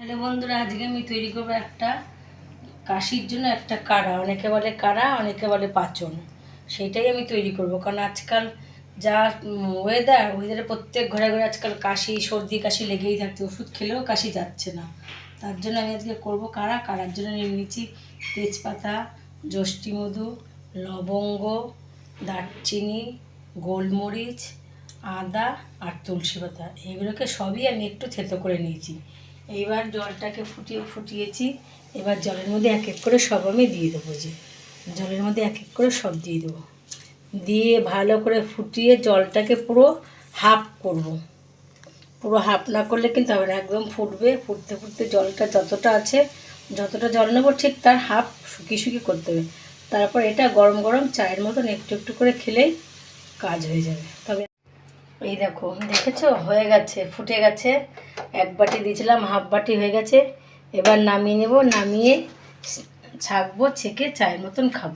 Hello বন্ধুরা, আজকে আমি তৈরি করব একটা কাশির জন্য একটা কাড়া। অনেকে বলে কাড়া, অনেকে বলে পাচন। সেটাই আমি তৈরি করব। কারণ আজকাল যা ওয়েদার ওয়েদারে প্রত্যেক ঘরে ঘরে আজকাল কাশি, সর্দি কাশি লেগেই থাকছে ওষুধ খেলেও কাশি যাচ্ছে না। তার জন্য আমি আজকে করব কাড়া। কাড়ার জন্য নিয়ে নিয়েছি তেজপাতা মধু, লবঙ্গ, দারচিনি, গোলমরিচ, আদা আর তুলসী পাতা। এগুলোকে সবই আমি একটু থেতো করে নিয়েছি। এইবার জলটাকে ফুটিয়ে, ফুটিয়েছি। এবার জলের মধ্যে এক এক করে সব আমি দিয়ে দেবো যে। জলের মধ্যে এক এক করে সব দিয়ে দেবো। দিয়ে ভালো করে ফুটিয়ে জলটাকে পুরো হাফ করব। পুরো হাফ না করলে কিন্তু না একদম ফুটবে। ফুটতে ফুটতে জলটা যতটা আছে, যতটা জল নেব ঠিক তার হাফ শুকিয়ে শুকিয়ে করতে হবে। তারপর এটা গরম গরম চায়ের মতন একটু একটু করে খেলেই কাজ হয়ে যাবে। তবে এই দেখো, দেখেছ? হয়ে গেছে, ফুটে গেছে। এক বাটি দিয়েছিলাম, হাফ বাটি হয়ে গেছে। এবার নামিয়ে নেব, নামিয়ে ছাঁকবো, ছেঁকে চায়ের মতন খাব।